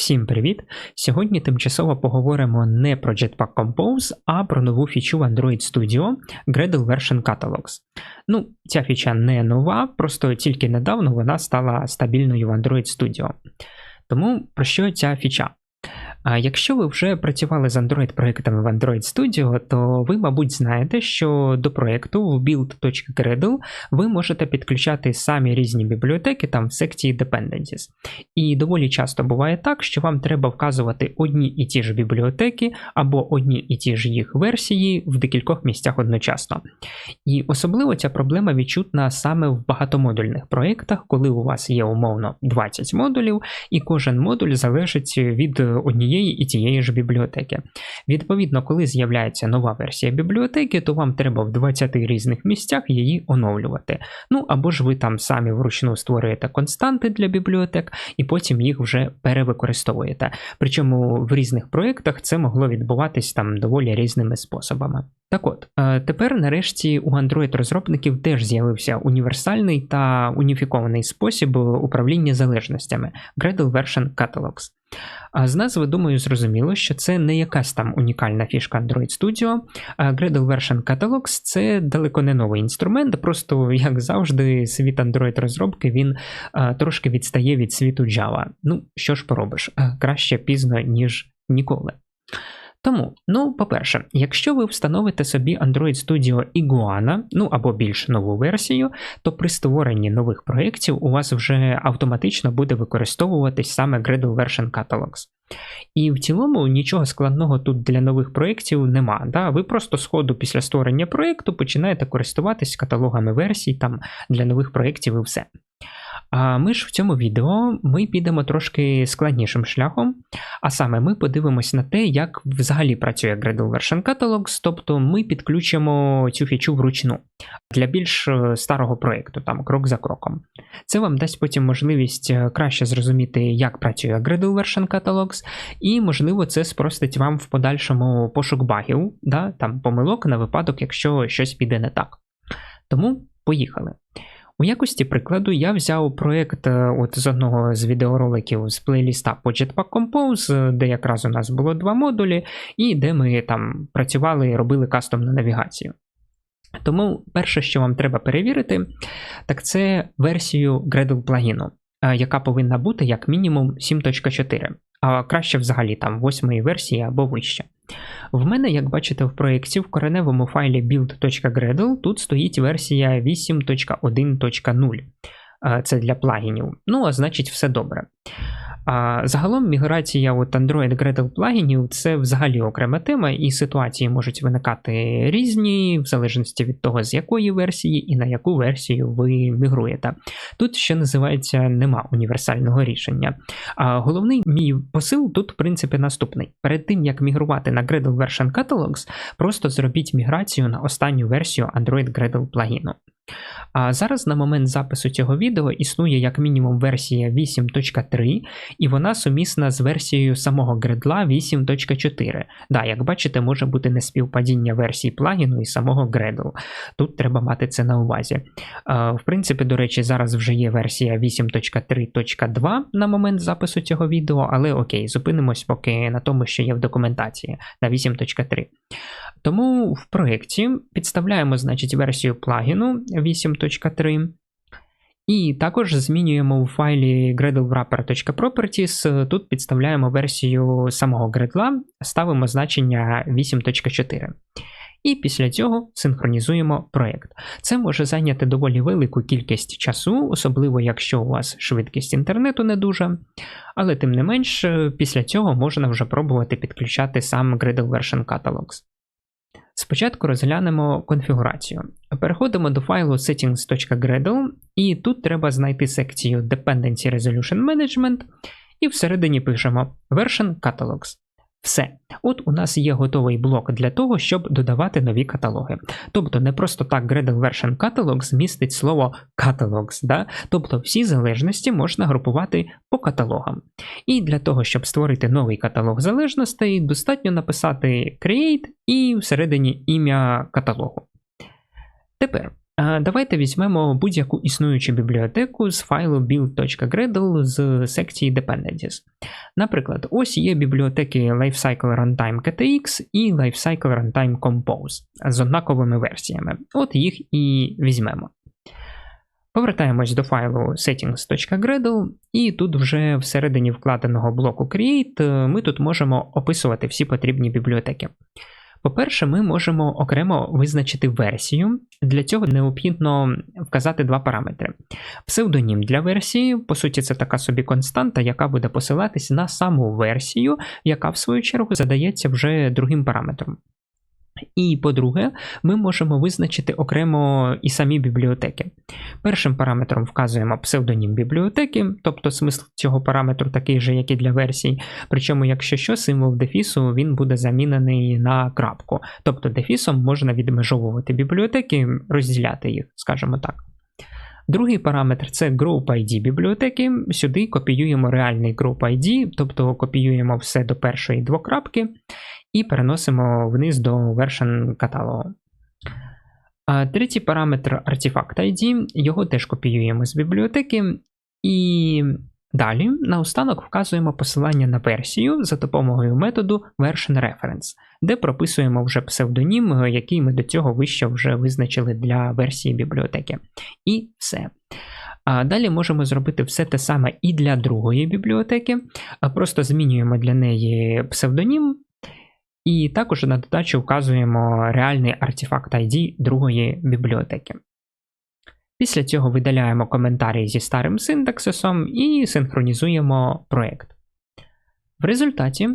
Всім привіт! Сьогодні тимчасово поговоримо не про Jetpack Compose, а про нову фічу в Android Studio Gradle Version Catalogs. Ну, ця фіча не нова, просто тільки недавно вона стала стабільною в Android Studio. Тому про що ця фіча? А якщо ви вже працювали з Android-проектами в Android Studio, то ви, мабуть, знаєте, що до проєкту в build.gradle ви можете підключати самі різні бібліотеки там в секції Dependencies. І доволі часто буває так, що вам треба вказувати одні і ті ж бібліотеки або одні і ті ж їх версії в декількох місцях одночасно. І особливо ця проблема відчутна саме в багатомодульних проєктах, коли у вас є умовно 20 модулів, і кожен модуль залежить від однієї однієї і тієї ж бібліотеки. Відповідно, коли з'являється нова версія бібліотеки, то вам треба в 20 різних місцях її оновлювати. Ну або ж ви там самі вручну створюєте константи для бібліотек і потім їх вже перевикористовуєте. Причому в різних проєктах це могло відбуватись там доволі різними способами. Так от, е, тепер нарешті у Android-розробників теж з'явився універсальний та уніфікований спосіб управління залежностями Gradle Version Catalogs. А з назви, думаю, зрозуміло, що це не якась там унікальна фішка Android Studio. Gradle Version Catalogs це далеко не новий інструмент, просто, як завжди, світ Android розробки він трошки відстає від світу Java. Ну, що ж поробиш, краще пізно, ніж ніколи. Тому, ну, по-перше, якщо ви встановите собі Android Studio Iguana, ну або більш нову версію, то при створенні нових проєктів у вас вже автоматично буде використовуватись саме Gradle Version Catalogs. І в цілому нічого складного тут для нових проєктів нема. Да? Ви просто сходу після створення проєкту починаєте користуватись каталогами версій там для нових проєктів і все. А ми ж в цьому відео ми підемо трошки складнішим шляхом, а саме ми подивимось на те, як взагалі працює Gradle Version Catalogs, тобто ми підключимо цю фічу вручну для більш е, старого проєкту, там крок за кроком. Це вам дасть потім можливість е, краще зрозуміти, як працює Gradle Version Catalogs, і, можливо, це спростить вам в подальшому пошук багів, да, там помилок на випадок, якщо щось піде не так. Тому поїхали. У якості прикладу я взяв проєкт е, от з одного з відеороликів з плейліста по Jetpack Compose, де якраз у нас було два модулі, і де ми там працювали і робили кастомну навігацію. Тому перше, що вам треба перевірити, так це версію Gradle плагіну, е, яка повинна бути як мінімум 7.4, а краще взагалі там 8 версії або вище. В мене, як бачите, в проєкті в кореневому файлі build.gradle тут стоїть версія 8.1.0. Це для плагінів. Ну, а значить, все добре. А Загалом міграція от Android Gradle плагінів це взагалі окрема тема, і ситуації можуть виникати різні, в залежності від того, з якої версії і на яку версію ви мігруєте. Тут ще називається нема універсального рішення. А Головний мій посил тут, в принципі, наступний. Перед тим, як мігрувати на Gradle Version Catalogs, просто зробіть міграцію на останню версію Android Gradle плагіну. А зараз на момент запису цього відео існує як мінімум версія 8.3, і вона сумісна з версією самого гредла 8.4. Да, як бачите, може бути неспівпадіння версій плагіну і самого гредлу. Тут треба мати це на увазі. В принципі, до речі, зараз вже є версія 8.3.2 на момент запису цього відео, але окей, зупинимось поки на тому, що є в документації на 8.3. Тому в проєкті підставляємо значить, версію плагіну 8.3. І також змінюємо в файлі gradlewrapper.properties, тут підставляємо версію самого гредла, ставимо значення 8.4. І після цього синхронізуємо проєкт. Це може зайняти доволі велику кількість часу, особливо якщо у вас швидкість інтернету не дуже. Але тим не менш, після цього можна вже пробувати підключати сам Gradle Version Catalogs. Спочатку розглянемо конфігурацію. Переходимо до файлу settings.gradle, і тут треба знайти секцію Dependency Resolution Management, і всередині пишемо Version Catalogs. Все. От у нас є готовий блок для того, щоб додавати нові каталоги. Тобто, не просто так Gradle Version Catalogs містить слово catalogs, да? тобто всі залежності можна групувати по каталогам. І для того, щоб створити новий каталог залежностей, достатньо написати Create і всередині ім'я каталогу. Тепер Давайте візьмемо будь-яку існуючу бібліотеку з файлу build.gradle з секції Dependencies. Наприклад, ось є бібліотеки Lifecycle Runtime KTX і Lifecycle Runtime Compose з однаковими версіями. От їх і візьмемо. Повертаємось до файлу settings.gradle, і тут вже всередині вкладеного блоку Create ми тут можемо описувати всі потрібні бібліотеки. По-перше, ми можемо окремо визначити версію. Для цього необхідно вказати два параметри. Псевдонім для версії, по суті, це така собі константа, яка буде посилатись на саму версію, яка в свою чергу задається вже другим параметром. І по-друге, ми можемо визначити окремо і самі бібліотеки. Першим параметром вказуємо псевдонім бібліотеки, тобто смисл цього параметру такий же, як і для версій. Причому, якщо що, символ дефісу він буде замінений на крапку. Тобто дефісом можна відмежовувати бібліотеки, розділяти їх, скажімо так. Другий параметр це Group ID бібліотеки. Сюди копіюємо реальний Group ID, тобто копіюємо все до першої двокрапки і переносимо вниз до version каталогу. Третій параметр Artifact ID, його теж копіюємо з бібліотеки. І далі наостанок вказуємо посилання на версію за допомогою методу version reference, де прописуємо вже псевдонім, який ми до цього вище вже визначили для версії бібліотеки. І все. Далі можемо зробити все те саме і для другої бібліотеки. Просто змінюємо для неї псевдонім, і також на додачу вказуємо реальний артефакт ID другої бібліотеки. Після цього видаляємо коментарі зі старим синтаксисом і синхронізуємо проєкт. В результаті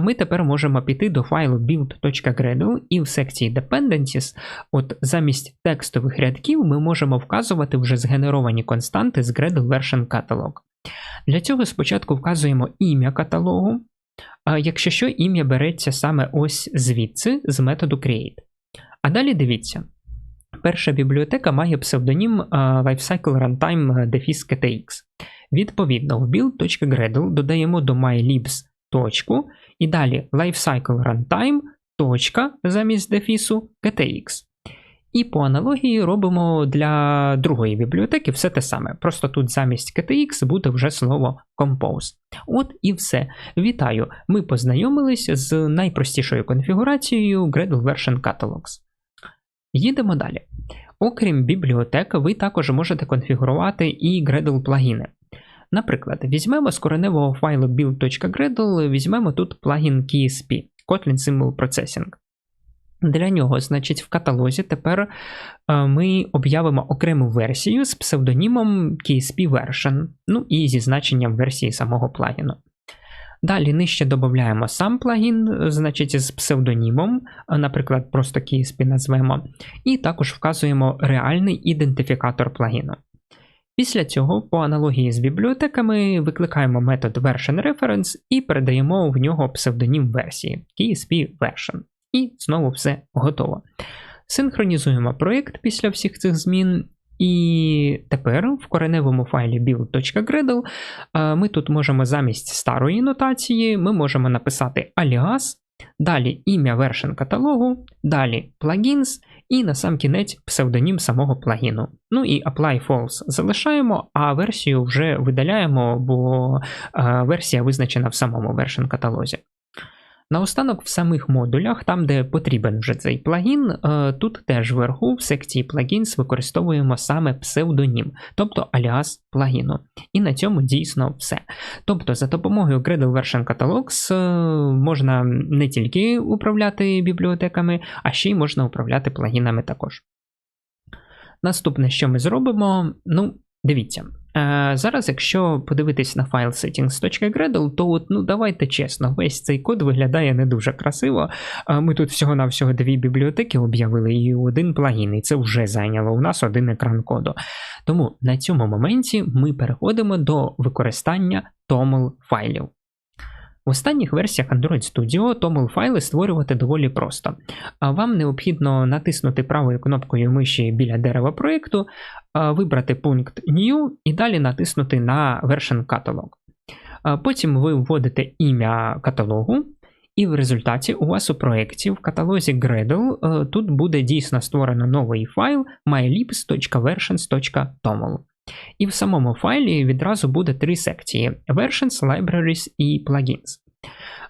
ми тепер можемо піти до файлу build.gradle і в секції Dependencies, от замість текстових рядків ми можемо вказувати вже згенеровані константи з Gradle Version Catalog. Для цього спочатку вказуємо ім'я каталогу, якщо що, ім'я береться саме ось звідси з методу create. А далі дивіться. Перша бібліотека має псевдонім lifecycle runtime defis ktx. Відповідно, в build.gradle додаємо до mylibs точку, і далі lifecycle runtime точка замість дефісу ktx. І по аналогії робимо для другої бібліотеки все те саме. Просто тут замість KTX буде вже слово Compose. От і все. Вітаю! Ми познайомились з найпростішою конфігурацією Gradle Version Catalogs. Їдемо далі. Окрім бібліотек, ви також можете конфігурувати і Gradle плагіни. Наприклад, візьмемо з кореневого файлу build.gradle, візьмемо тут плагін KSP Kotlin Symbol Processing. Для нього, значить, в каталозі тепер е, ми об'явимо окрему версію з псевдонімом KSP Version, ну і зі значенням версії самого плагіну. Далі нижче додаємо сам плагін, значить, з псевдонімом, наприклад, просто KSP назвемо, і також вказуємо реальний ідентифікатор плагіну. Після цього, по аналогії з бібліотеками, викликаємо метод version reference і передаємо в нього псевдонім версії KSP Version. І знову все готово. Синхронізуємо проєкт після всіх цих змін. І тепер в кореневому файлі build.gradle ми тут можемо замість старої нотації ми можемо написати alias, далі ім'я version каталогу, далі plugins і на сам кінець псевдонім самого плагіну. Ну і apply false залишаємо, а версію вже видаляємо, бо версія визначена в самому version каталозі. Наостанок в самих модулях, там де потрібен вже цей плагін, е, тут теж вверху в секції плагінс використовуємо саме псевдонім, тобто аліас плагіну. І на цьому дійсно все. Тобто, за допомогою Gradle Version Catalogs е, можна не тільки управляти бібліотеками, а ще й можна управляти плагінами також. Наступне, що ми зробимо, ну, дивіться. Зараз, якщо подивитись на файл settings.gradle, то от, ну давайте чесно, весь цей код виглядає не дуже красиво. Ми тут всього-навсього дві бібліотеки об'явили і один плагін, і це вже зайняло у нас один екран коду. Тому на цьому моменті ми переходимо до використання toml файлів. В останніх версіях Android Studio toml файли створювати доволі просто. Вам необхідно натиснути правою кнопкою миші біля дерева проєкту, вибрати пункт New і далі натиснути на Version Catalog. Потім ви вводите ім'я каталогу І в результаті у вас у проєкті в каталозі Gradle тут буде дійсно створено новий файл mylibs.versions.toml. І в самому файлі відразу буде три секції: Versions, Libraries і Plugins.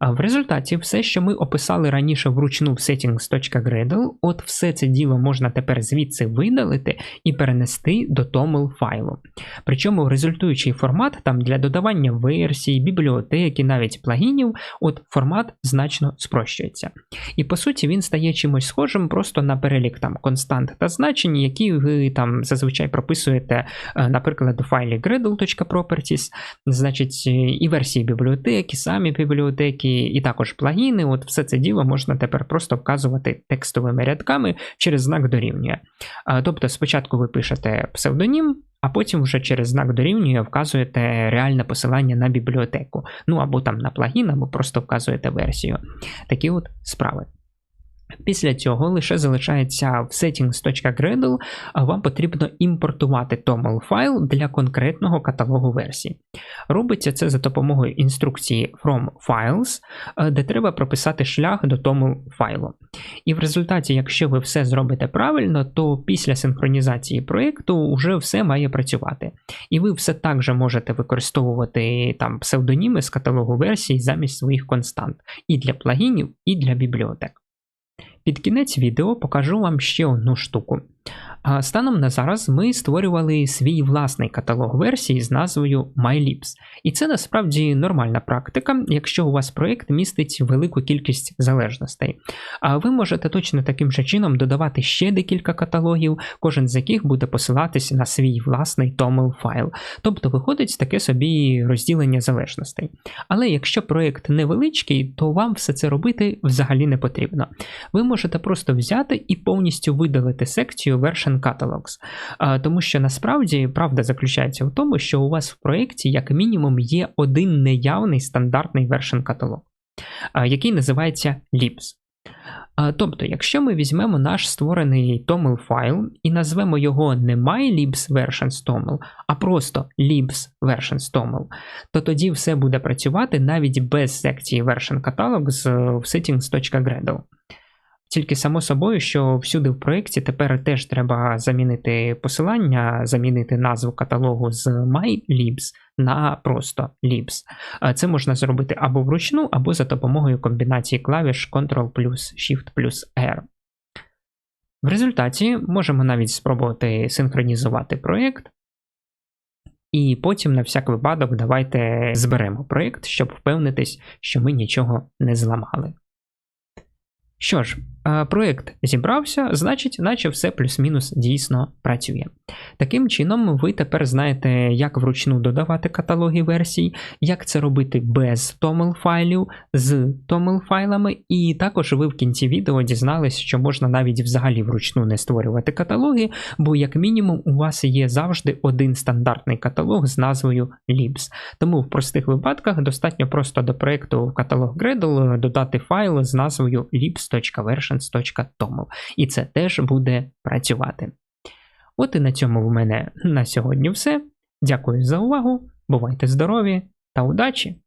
В результаті все, що ми описали раніше вручну в settings.gradle, от все це діло можна тепер звідси видалити і перенести до TOML файлу. Причому результуючий формат там для додавання версій, бібліотеки, навіть плагінів, от формат значно спрощується. І по суті він стає чимось схожим просто на перелік там констант та значень, які ви там зазвичай прописуєте, е, наприклад, у файлі gradle.properties, значить, і версії бібліотеки, самі бібліотеки і також плагіни. От все це діло можна тепер просто вказувати текстовими рядками через знак дорівнює. Тобто, спочатку ви пишете псевдонім. А потім вже через знак дорівнює вказуєте реальне посилання на бібліотеку. Ну або там на плагін, або просто вказуєте версію. Такі от справи. Після цього лише залишається в settings.gradle, а вам потрібно імпортувати TOML файл для конкретного каталогу версій. Робиться це за допомогою інструкції From Files, е, де треба прописати шлях до TOML файлу. І в результаті, якщо ви все зробите правильно, то після синхронізації проєкту вже все має працювати. І ви все так же можете використовувати там псевдоніми з каталогу версій замість своїх констант і для плагінів, і для бібліотек. Під кінець відео покажу вам ще одну штуку. Станом на зараз ми створювали свій власний каталог версій з назвою MyLibs. І це насправді нормальна практика, якщо у вас проєкт містить велику кількість залежностей. А ви можете точно таким же чином додавати ще декілька каталогів, кожен з яких буде посилатися на свій власний toml файл. Тобто виходить таке собі розділення залежностей. Але якщо проєкт невеличкий, то вам все це робити взагалі не потрібно. Ви можете просто взяти і повністю видалити секцію version Version Catalogs. Тому що насправді правда заключається в тому, що у вас в проєкті, як мінімум, є один неявний стандартний Version каталог, який називається Libs. Тобто, якщо ми візьмемо наш створений TOML файл і назвемо його не mylibs versions TOML, а просто libs versions TOML, то тоді все буде працювати навіть без секції version catalogs в settings.gradle. Тільки само собою, що всюди в проєкті тепер теж треба замінити посилання, замінити назву каталогу з MyLibs на просто Libs. Це можна зробити або вручну, або за допомогою комбінації клавіш Ctrl плюс Shift плюс R. В результаті можемо навіть спробувати синхронізувати проєкт. І потім, на всяк випадок, давайте зберемо проєкт, щоб впевнитись, що ми нічого не зламали. Що ж, проєкт зібрався, значить, наче все плюс-мінус дійсно працює. Таким чином, ви тепер знаєте, як вручну додавати каталоги версій, як це робити без toml файлів, з toml файлами, і також ви в кінці відео дізналися, що можна навіть взагалі вручну не створювати каталоги, бо, як мінімум, у вас є завжди один стандартний каталог з назвою Libs. Тому в простих випадках достатньо просто до проєкту в каталог Gradle додати файл з назвою libs.versions.toml. І це теж буде працювати. От і на цьому в мене на сьогодні все. Дякую за увагу. Бувайте здорові та удачі!